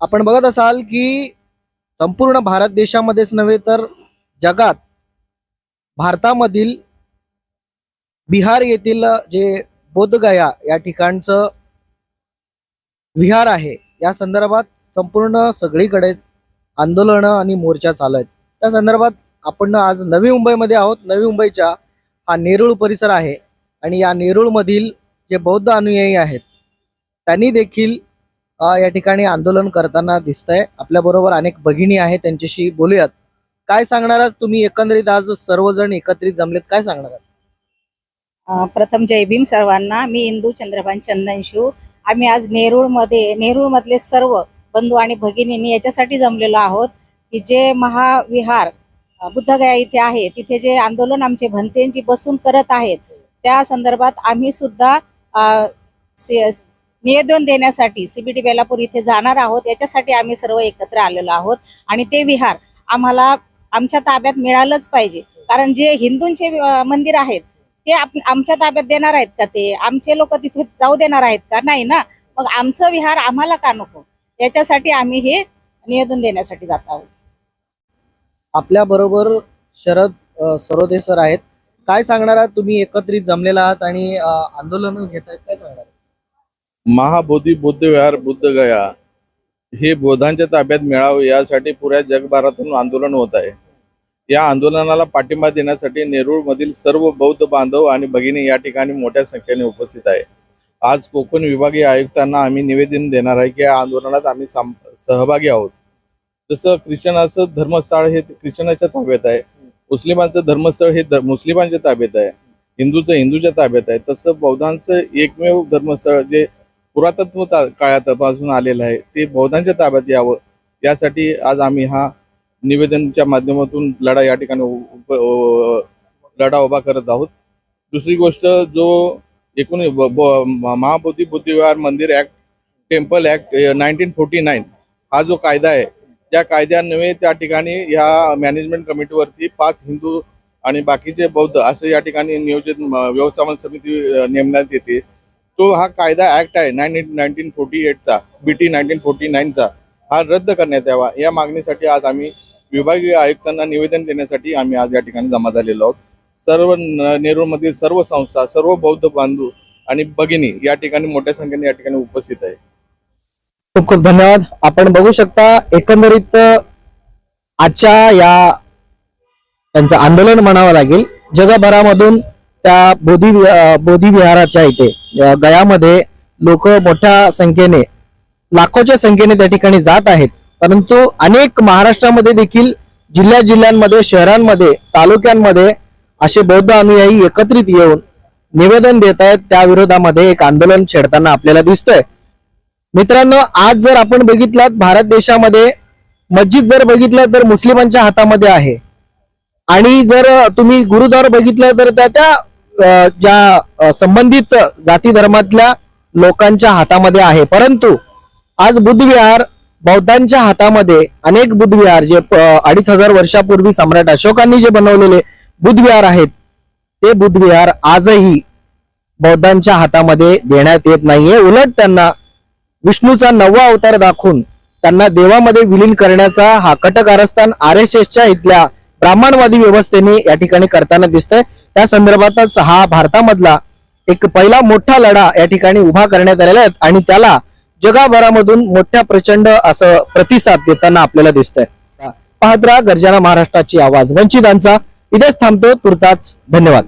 आपण बघत असाल की संपूर्ण भारत देशामध्येच नव्हे तर जगात भारतामधील बिहार येथील जे बोधगया या ठिकाणचं विहार आहे या संदर्भात संपूर्ण सगळीकडेच आंदोलनं आणि मोर्चा चालू आहेत. त्या संदर्भात आपण आज नवी मुंबईमध्ये आहोत. नवी मुंबईच्या हा नेरूळ परिसर आहे आणि या नेरुळमधील जे बौद्ध अनुयायी आहेत त्यांनी देखील या ठिकाणी आंदोलन करताना दिसतंय. आपल्याबरोबर अनेक भगिनी आहेत त्यांच्याशी बोलूयात. काय सांगणार आहात तुम्ही? एकंदरीत आज सर्वजण एकत्रित जमलेत काय सांगणार आहात प्रथम जय भीम सर्वांना. मी इंदू चंद्रभान चंदनशू आम्ही आज नेरूळमध्ये नेरूळमधले सर्व बंधू आणि भगिनींनी याच्यासाठी जमलेलो आहोत की जे महाविहार बुद्धगया इथे आहे तिथे जे आंदोलन आमचे भंतेंची बसून करत आहेत त्या संदर्भात आम्ही सुद्धा निवेदन देण्यासाठी सीबीटी बेलापूर इथे जाणार आहोत. याच्यासाठी आम्ही सर्व एकत्र आलेलो आहोत. आणि ते विहार आम्हाला आमच्या ताब्यात मिळालंच पाहिजे. कारण जे हिंदूंचे मंदिर आहेत ते आमच्या ताब्यात देणार आहेत का ते? आमचे लोक तिथे जाऊ देणार आहेत का? नाही ना? मग आमचं विहार आम्हाला का नको? याच्यासाठी आम्ही हे निवेदन देण्यासाठी जात आहोत. आपल्या बरोबर शरद सरोदे सर आहेत. काय सांगणार आहात? तुम्ही एकत्रित जमलेला आहात आणि आंदोलन घेत आहेत काय सांगणार महाबोधी बुद्ध विहार बुद्ध गया हे बौद्धांच्या ताब्यात मिळावे यासाठी पुऱ्या जगभरातून आंदोलन होत आहे. या आंदोलनाला पाठिंबा देण्यासाठी नेरूळमधील सर्व बौद्ध बांधव आणि भगिनी या ठिकाणी मोठ्या संख्येने उपस्थित आहे. आज कोकण विभागीय आयुक्तांना आम्ही निवेदन देणार आहे की या आंदोलनात आम्ही साम- सहभागी आहोत. जसं ख्रिश्चनाचं धर्मस्थळ हे ख्रिश्चनाच्या ताब्यात आहे मुस्लिमांचं धर्मस्थळ हे मुस्लिमांच्या ताब्यात आहे हिंदूचं हिंदूच्या ताब्यात आहे तसं बौद्धांचं एकमेव धर्मस्थळ जे पुरातत्व काळापासून आलेलं आहे. ते बौद्धांच्या ताब्यात यावं. यासाठी आज आम्ही हा निवेदनच्या माध्यमातून लढा या ठिकाणी लढा उभा करत आहोत. दुसरी गोष्ट जो एकूण महाबोधी बुद्धिविहार मंदिर act temple act nineteen forty nine हा जो कायदा आहे त्या कायद्यान्वये त्या ठिकाणी या मॅनेजमेंट कमिटीवरती पाच हिंदू आणि बाकीचे बौद्ध असं या ठिकाणी नियोजित व्यवस्थापन समिती नेमण्यात येते. तो हा कायदा ऍक्ट आहे नाईन नाईन्टीन फोर्टी एटचा बी टी नाईन्टीन फोर्टी नाईनचा हा रद्द करण्यात यावा. या मागणीसाठी आज आम्ही विभागीय आयुक्तांना निवेदन देण्यासाठी आम्ही आज या ठिकाणी जमा झालेलो आहोत. सर्व नेरूळमधील सर्व संस्था सर्व बौद्ध बांधू आणि भगिनी या ठिकाणी मोठ्या संख्येने या ठिकाणी उपस्थित आहे. खूप खूप धन्यवाद. आपण बघू शकता एकंदरीत आजच्या या त्यांचं आंदोलन म्हणावं लागेल. जगभरामधून त्या बोधी बोधी विहाराच्या इथे गयामध्ये लोक मोठ्या संख्येने लाखोच्या संख्येने त्या ठिकाणी जात आहेत. परंतु अनेक महाराष्ट्रामध्ये देखील जिल्ह्या जिल्ह्यांमध्ये शहरांमध्ये तालुक्यांमध्ये असे बौद्ध अनुयायी एकत्रित येऊन निवेदन देत आहेत. त्या विरोधामध्ये एक आंदोलन छेडताना आपल्याला दिसतंय. मित्रांनो आज जर आपण बघितलात भारत देशामध्ये मस्जिद जर बघितलं तर मुस्लिमांच्या हातामध्ये आहे. आणि जर तुम्ही गुरुद्वार बघितलं तर त्या त्या ज्या संबंधित जाती धर्मातल्या लोकांच्या हातामध्ये आहे. परंतु आज बुद्धविहार बौद्धांच्या हातामध्ये अनेक बुद्धविहार जे अडीच हजार वर्षापूर्वी सम्राट अशोकांनी जे बनवलेले बुद्धविहार आहेत ते बुद्धविहार आजही बौद्धांच्या हातामध्ये देण्यात येत नाहीये. उलट त्यांना विष्णूचा नववा अवतार दाखवून त्यांना देवामध्ये विलीन करण्याचा हा कटकारस्थान आर एस एसच्या इथल्या ब्राह्मणवादी व्यवस्थेने या ठिकाणी करताना दिसतंय. त्या संदर्भातच हा भारतामधला एक पहिला मोठा लढा या ठिकाणी उभा करण्यात आलेला आहे आणि त्याला जगाभरामधून मोठ्या प्रचंड असं प्रतिसाद देताना आपल्याला दिसतंय. पाहत राहा गर्जना महाराष्ट्राची आवाज. वंचितांचा इथेच थांबतो तुर्ताच धन्यवाद.